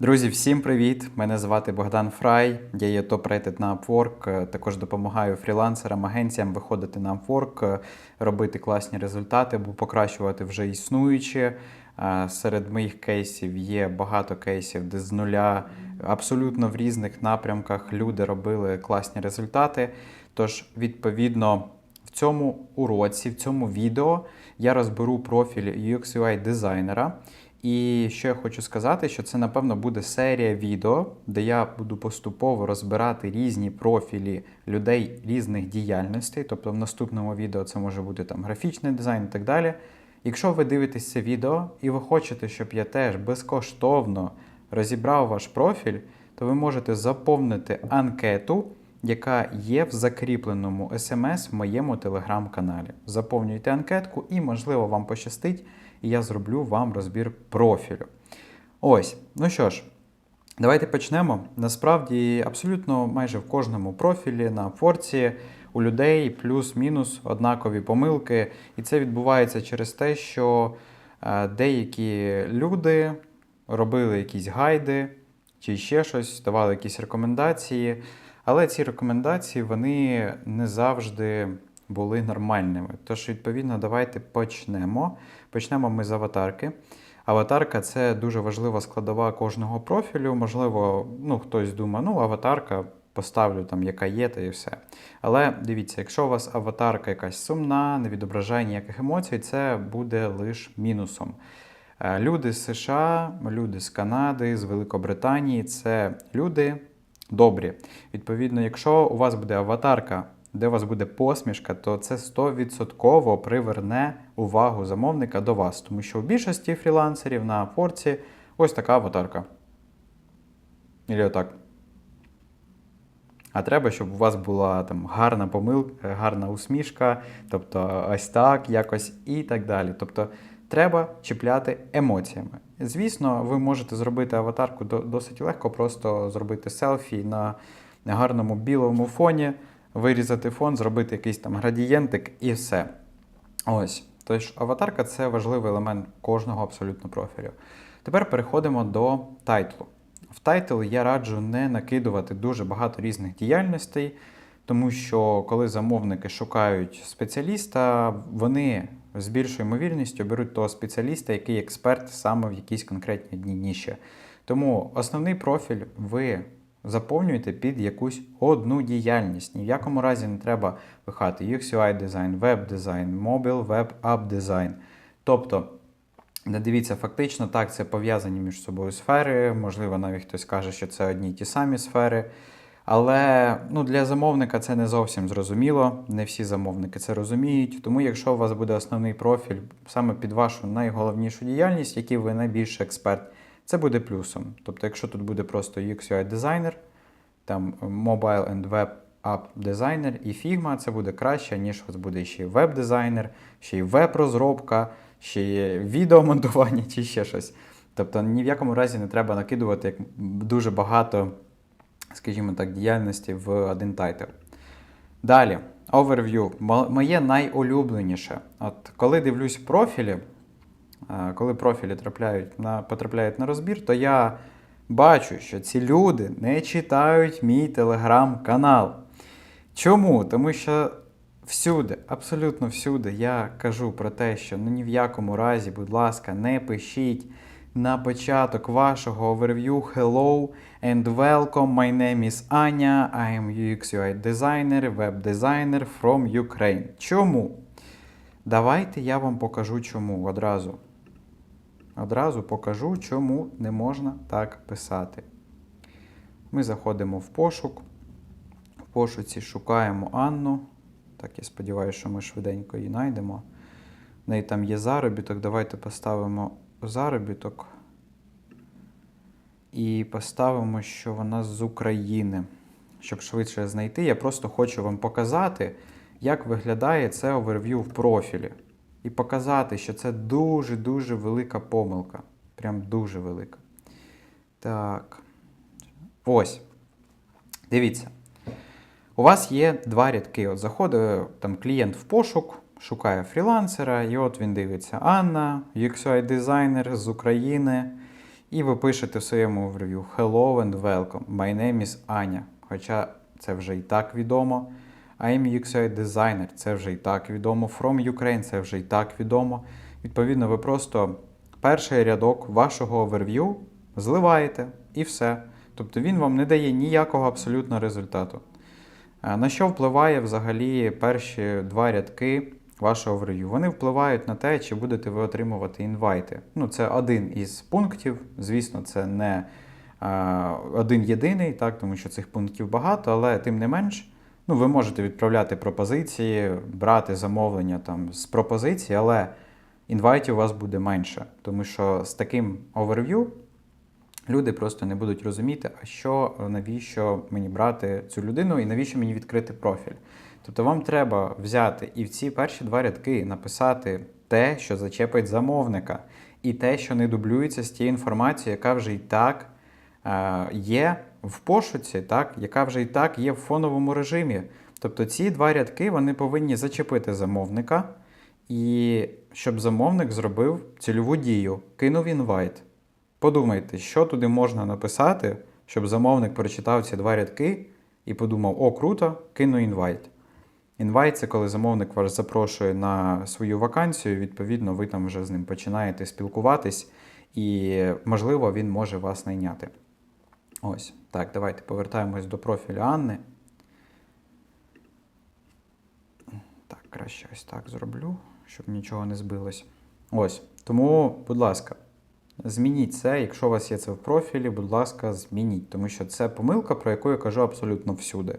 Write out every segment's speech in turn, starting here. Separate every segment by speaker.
Speaker 1: Друзі, всім привіт! Мене звати Богдан Фрай. Я є топ-рейтед на Upwork. е, Також допомагаю фрілансерам, агенціям виходити на Upwork, е, робити класні результати або покращувати вже існуючі. Е, Серед моїх кейсів є багато кейсів, де з нуля абсолютно в різних напрямках люди робили класні результати. Тож, відповідно, в цьому уроці, в цьому відео я розберу профіль UX UI дизайнера. І що я хочу сказати, що це, напевно, буде серія відео, де я буду поступово розбирати різні профілі людей різних діяльностей. Тобто в наступному відео це може бути там графічний дизайн і так далі. Якщо ви дивитесь це відео і ви хочете, щоб я теж безкоштовно розібрав ваш профіль, то ви можете заповнити анкету, яка є в закріпленому смс в моєму телеграм-каналі. Заповнюйте анкетку і, можливо, вам пощастить, і я зроблю вам розбір профілю. Ось, ну що ж, давайте почнемо. Насправді, абсолютно майже в кожному профілі на Форці у людей плюс-мінус однакові помилки. І це відбувається через те, що е, деякі люди робили якісь гайди чи ще щось, давали якісь рекомендації. Але ці рекомендації вони не завжди були нормальними. Тож, відповідно, давайте почнемо. Почнемо ми з аватарки. Аватарка це дуже важлива складова кожного профілю. Можливо, ну хтось думає, ну аватарка поставлю там, яка є, та і все. Але дивіться, якщо у вас аватарка якась сумна, не відображає ніяких емоцій, це буде лише мінусом. Е, Люди з США, люди з Канади, з Великобританії це люди добрі. Відповідно, якщо у вас буде аватарка, де у вас буде посмішка, то це 100% приверне увагу замовника до вас. Тому що у більшості фрілансерів на форці ось така аватарка. Ілі отак. А треба, щоб у вас була там гарна помилка, гарна усмішка, тобто ось так, якось і так далі. Тобто треба чіпляти емоціями. Звісно, ви можете зробити аватарку досить легко, просто зробити селфі на гарному білому фоні, вирізати фон, зробити якийсь там градієнтик і все. Ось. Тож аватарка це важливий елемент кожного абсолютно профілю. Тепер переходимо до тайтлу. В тайтл я раджу не накидувати дуже багато різних діяльностей, тому що коли замовники шукають спеціаліста, вони з більшою ймовірністю беруть того спеціаліста, який експерт саме в якійсь конкретній ніші. Тому основний профіль ви заповнюєте під якусь одну діяльність. Ні в якому разі не треба пихати UX UI дизайн, веб-дизайн, мобіл, веб, ап дизайн. Тобто, дивіться, фактично так, це пов'язані між собою сфери. Можливо, навіть хтось каже, що це одні й ті самі сфери. Але ну, для замовника це не зовсім зрозуміло. Не всі замовники це розуміють. Тому, якщо у вас буде основний профіль саме під вашу найголовнішу діяльність, який ви найбільший експерт, це буде плюсом. Тобто, якщо тут буде просто UX UI дизайнер, там Mobile and Web App дизайнер і Figma, це буде краще, ніж у вас буде ще й веб-дизайнер, ще й веб-розробка, ще є відеомонтування чи ще щось. Тобто ні в якому разі не треба накидувати як дуже багато, скажімо так, діяльності в один тайтл. Далі, overview. Моє найулюбленіше. От коли дивлюсь профілі, е, коли профілі трапляють на, потрапляють на розбір, то я бачу, що ці люди не читають мій телеграм-канал. Чому? Тому що всюди, абсолютно всюди, я кажу про те, що ну ні в якому разі, будь ласка, не пишіть на початок вашого overview Hello and welcome. My name is Аня. I am UX UI designer, web designer from Ukraine. Чому? Давайте я вам покажу чому одразу. Одразу покажу, чому не можна так писати. Ми заходимо в пошук. В пошуці шукаємо Анну. Так, я сподіваюся, що ми швиденько її знайдемо. В неї там є заробіток. Давайте поставимо заробіток. І поставимо, що вона з України. Щоб швидше знайти, я просто хочу вам показати, як виглядає це оверв'ю в профілі. І показати, що це дуже-дуже велика помилка. Прям дуже велика. Так. Ось. Дивіться. У вас є два рядки. От заходить там клієнт в пошук, шукає фрілансера, і от він дивиться: Анна, UX-UI дизайнер з України. І ви пишете в своєму overview Hello and welcome. My name is Аня. Хоча це вже і так відомо. I'm UX designer, це вже і так відомо. From Ukraine, це вже і так відомо. Відповідно, ви просто перший рядок вашого overview зливаєте і все. Тобто він вам не дає ніякого абсолютно результату. Е, На що впливає взагалі перші два рядки вашого overview? Вони впливають на те, чи будете ви отримувати інвайти. Ну, це один із пунктів. Звісно, це не е, один єдиний, так, тому що цих пунктів багато, але тим не менш, ну, ви можете відправляти пропозиції, брати замовлення там з пропозицій, але інвайтів у вас буде менше. Тому що з таким overview люди просто не будуть розуміти, а що, навіщо мені брати цю людину і навіщо мені відкрити профіль. Тобто вам треба взяти і в ці перші два рядки написати те, що зачепить замовника, і те, що не дублюється з тією інформацією, яка вже і так е, є в пошуці, так, яка вже і так є в фоновому режимі. Тобто ці два рядки вони повинні зачепити замовника, і щоб замовник зробив цільову дію, кинув інвайт. Подумайте, що туди можна написати, щоб замовник прочитав ці два рядки і подумав: о, круто, кину інвайт. Інвайт це коли замовник вас запрошує на свою вакансію, відповідно, ви там вже з ним починаєте спілкуватись, і, можливо, він може вас найняти. Ось, так, давайте повертаємось до профілю Анни. Так, краще ось так зроблю, щоб нічого не збилось. Ось. Тому, будь ласка, змініть це. Якщо у вас є це в профілі, будь ласка, змініть, тому що це помилка, про яку я кажу абсолютно всюди.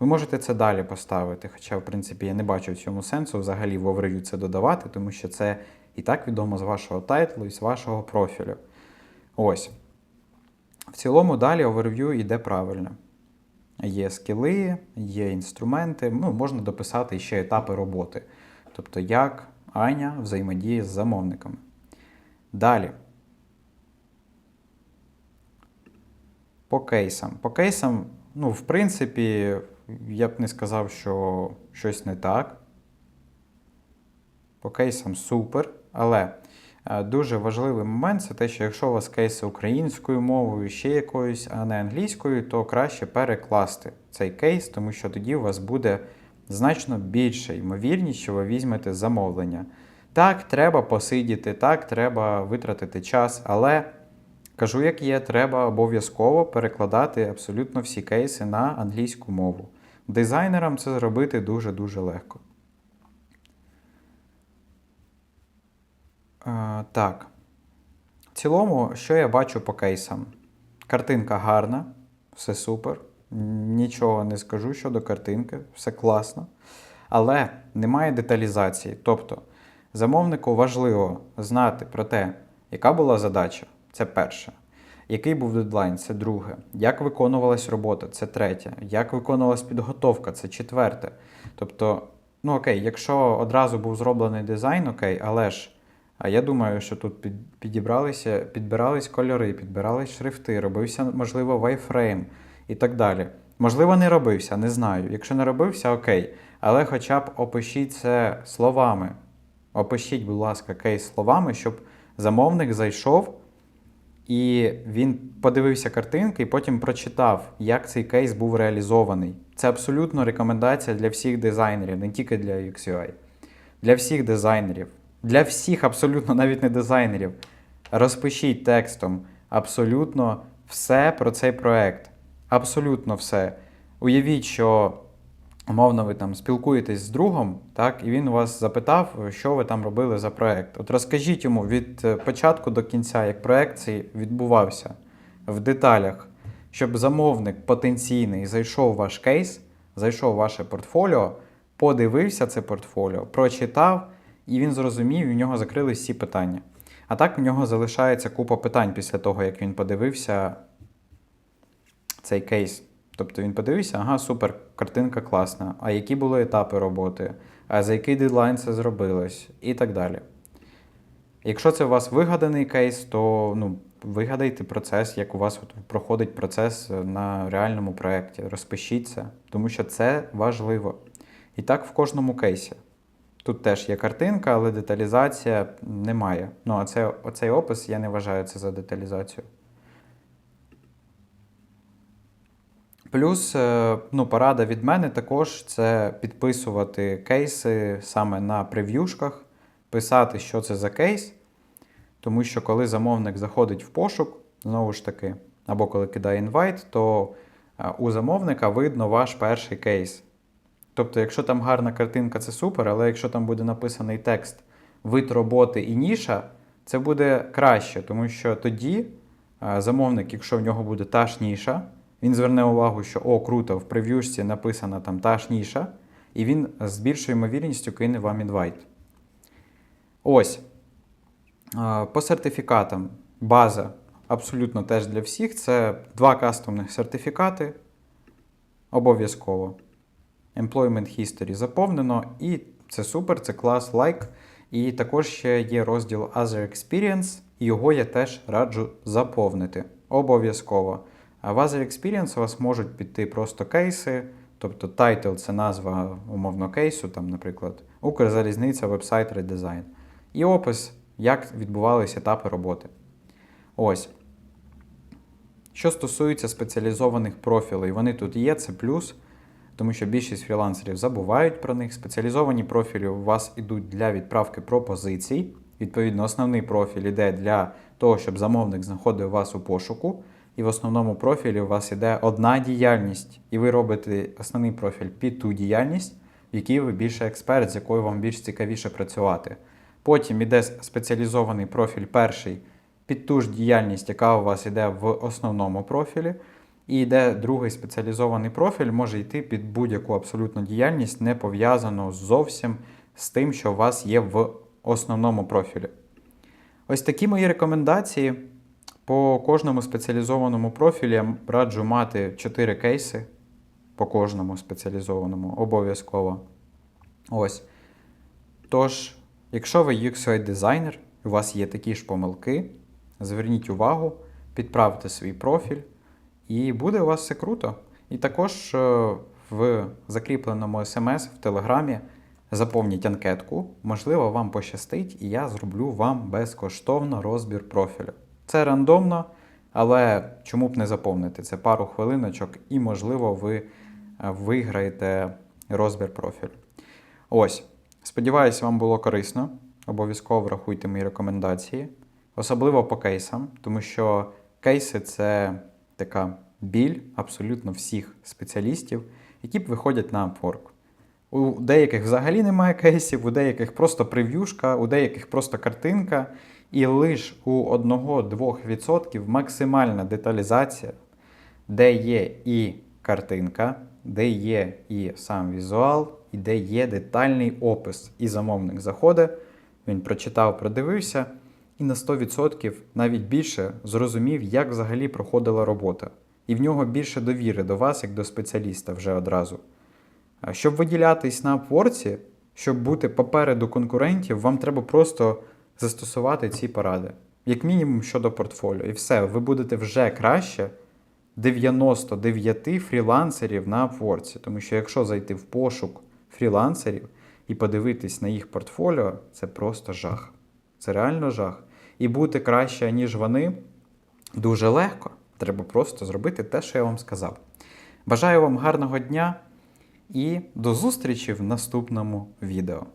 Speaker 1: Ви можете це далі поставити, хоча, в принципі, я не бачу в цьому сенсу взагалі в overview це додавати, тому що це і так відомо з вашого тайтлу і з вашого профілю. Ось. В цілому далі overview йде правильно. Є скіли, є інструменти, ну, можна дописати ще етапи роботи. Тобто, як Аня взаємодіє з замовниками. Далі. По кейсам. По кейсам, ну, в принципі, я б не сказав, що щось не так. По кейсам супер. Але дуже важливий момент це те, що якщо у вас кейси українською мовою, ще якоюсь, а не англійською, то краще перекласти цей кейс, тому що тоді у вас буде значно більше ймовірність, що ви візьмете замовлення. Так, треба посидіти, так, треба витратити час, але кажу, як є, треба обов'язково перекладати абсолютно всі кейси на англійську мову. Дизайнерам це зробити дуже-дуже легко. Так. В цілому, що я бачу по кейсам? Картинка гарна, все супер. Нічого не скажу щодо картинки, все класно. Але немає деталізації. Тобто, замовнику важливо знати про те, яка була задача це перше. Який був дедлайн це друге. Як виконувалась робота це третє. Як виконувалась підготовка це четверте. Тобто, ну окей, якщо одразу був зроблений дизайн, окей, але ж. А я думаю, що тут під, підібралися, підбирались кольори, підбирались шрифти, робився, можливо, вайфрейм і так далі. Можливо, не робився, не знаю. Якщо не робився, окей. Але хоча б опишіть це словами. Опишіть, будь ласка, кейс словами, щоб замовник зайшов і він подивився картинки і потім прочитав, як цей кейс був реалізований. Це абсолютно рекомендація для всіх дизайнерів, не тільки для UX-UI. Для всіх дизайнерів. Для всіх, абсолютно навіть не дизайнерів. Розпишіть текстом абсолютно все про цей проект. Абсолютно все. Уявіть, що умовно ви там спілкуєтесь з другом, так, і він вас запитав, що ви там робили за проект. От розкажіть йому від е, початку до кінця, як проект цей відбувався в деталях, щоб замовник потенційний зайшов в ваш кейс, зайшов в ваше портфоліо, подивився це портфоліо, прочитав. І він зрозумів, і в нього закрились всі питання. А так в нього залишається купа питань після того, як він подивився цей кейс. Тобто він подивився, ага, супер, картинка класна. А які були етапи роботи, а за який дедлайн це зробилось, і так далі. Якщо це у вас вигаданий кейс, то ну, вигадайте процес, як у вас проходить процес на реальному проєкті. Розпишіть це, тому що це важливо. І так в кожному кейсі. Тут теж є картинка, але деталізація немає. Ну, а це, оцей опис я не вважаю це за деталізацію. Плюс, е, ну, порада від мене також це підписувати кейси саме на прев'юшках, писати, що це за кейс. Тому що коли замовник заходить в пошук, знову ж таки, або коли кидає інвайт, то е, у замовника видно ваш перший кейс. Тобто, якщо там гарна картинка, це супер, але якщо там буде написаний текст вид роботи і ніша, це буде краще, тому що тоді е, замовник, якщо в нього буде та ж ніша, він зверне увагу, що о, круто, в прев'юшці написана там та ж ніша, і він з більшою ймовірністю кине вам інвайт. Ось. Е, По сертифікатам база абсолютно теж для всіх. Це два кастомних сертифікати. Обов'язково. Employment History заповнено, і це супер, це клас лайк. І також ще є розділ Other Experience, і його я теж раджу заповнити. Обов'язково. А в Other Experience у вас можуть піти просто кейси, тобто title це назва умовно кейсу, там, наприклад, Укрзалізниця, вебсайт, редизайн. І опис, як відбувалися етапи роботи. Ось. Що стосується спеціалізованих профілей, вони тут є, це плюс, тому що більшість фрілансерів забувають про них. Спеціалізовані профілі у вас йдуть для відправки пропозицій. Відповідно, основний профіль йде для того, щоб замовник знаходив вас у пошуку. І в основному профілі у вас йде одна діяльність, і ви робите основний профіль під ту діяльність, в якій ви більше експерт, з якою вам більш цікавіше працювати. Потім йде спеціалізований профіль перший під ту ж діяльність, яка у вас йде в основному профілі. І йде другий спеціалізований профіль, може йти під будь-яку абсолютно діяльність, не пов'язану зовсім з тим, що у вас є в основному профілі. Ось такі мої рекомендації. По кожному спеціалізованому профілі я раджу мати 4 кейси по кожному спеціалізованому обов'язково. Ось. Тож, якщо ви UX дизайнер, у вас є такі ж помилки, зверніть увагу, підправте свій профіль, і буде у вас все круто. І також е, в закріпленому смс в Телеграмі заповніть анкетку, можливо, вам пощастить, і я зроблю вам безкоштовно розбір профілю. Це рандомно, але чому б не заповнити? Це пару хвилиночок, і, можливо, ви е, виграєте розбір профілю. Ось. Сподіваюсь, вам було корисно. Обов'язково врахуйте мої рекомендації, особливо по кейсам, тому що кейси це така біль абсолютно всіх спеціалістів, які б виходять на Upwork. У деяких взагалі немає кейсів, у деяких просто прев'юшка, у деяких просто картинка. І лише у 1-2% максимальна деталізація, де є і картинка, де є і сам візуал, і де є детальний опис. І замовник заходить, він прочитав, продивився, і на 100% навіть більше зрозумів, як взагалі проходила робота. І в нього більше довіри до вас, як до спеціаліста вже одразу. Щоб виділятись на Upwork, щоб бути попереду конкурентів, вам треба просто застосувати ці поради. Як мінімум щодо портфоліо. І все, ви будете вже краще 99 фрілансерів на Upwork. Тому що якщо зайти в пошук фрілансерів і подивитись на їх портфоліо, це просто жах. Це реально жах. І бути краще, ніж вони, дуже легко. Треба просто зробити те, що я вам сказав. Бажаю вам гарного дня і до зустрічі в наступному відео.